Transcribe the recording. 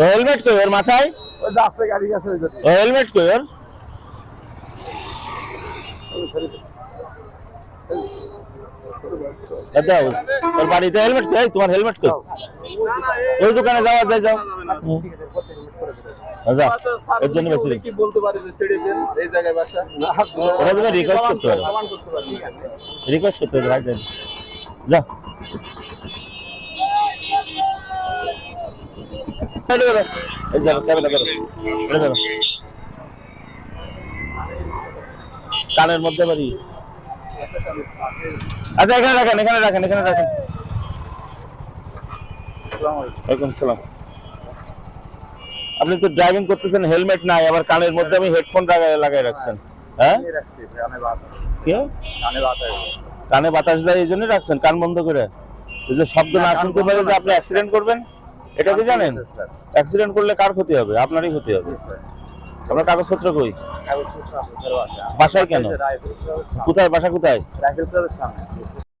Helmet কই ওর মাথায়? আছে গাড়ি আছে হেলমেট কই ওর? ওর বাড়িতে হেলমেট কই? তোমার হেলমেট কই? ওই দোকানে যাওয়া যায় যাও। এর জন্য বেশি কি বলতে পারে যে ছেড়ে দেন এই জায়গায় বাসা? ওরা রিকোয়েস্ট করতে পারো। পারে। যা কানের মধ্যে বাড়ি। আচ্ছা এখানে রাখেন এখানে রাখেন এখানে রাখেন। ওয়ালাইকুম সালাম আপনি তো ড্রাইভিং করতেছেন হেলমেট নাই আবার কানের মধ্যে আমি হেডফোন লাগাই রাখছেন। হ্যাঁ? কানে বাতাস। দেয় এই জন্য রাখছেন কান বন্ধ করে। এই যে শব্দ না শুনতে পারে যে আপনি অ্যাক্সিডেন্ট করবেন। এটা কি জানেন অ্যাক্সিডেন্ট করলে কার ক্ষতি হবে? আপনারই ক্ষতি হবে। আপনার কাগজপত্র কই? বাসায় কেন? কোথায়? বাসা কোথায়? রাইফেল ক্লাবের সামনে?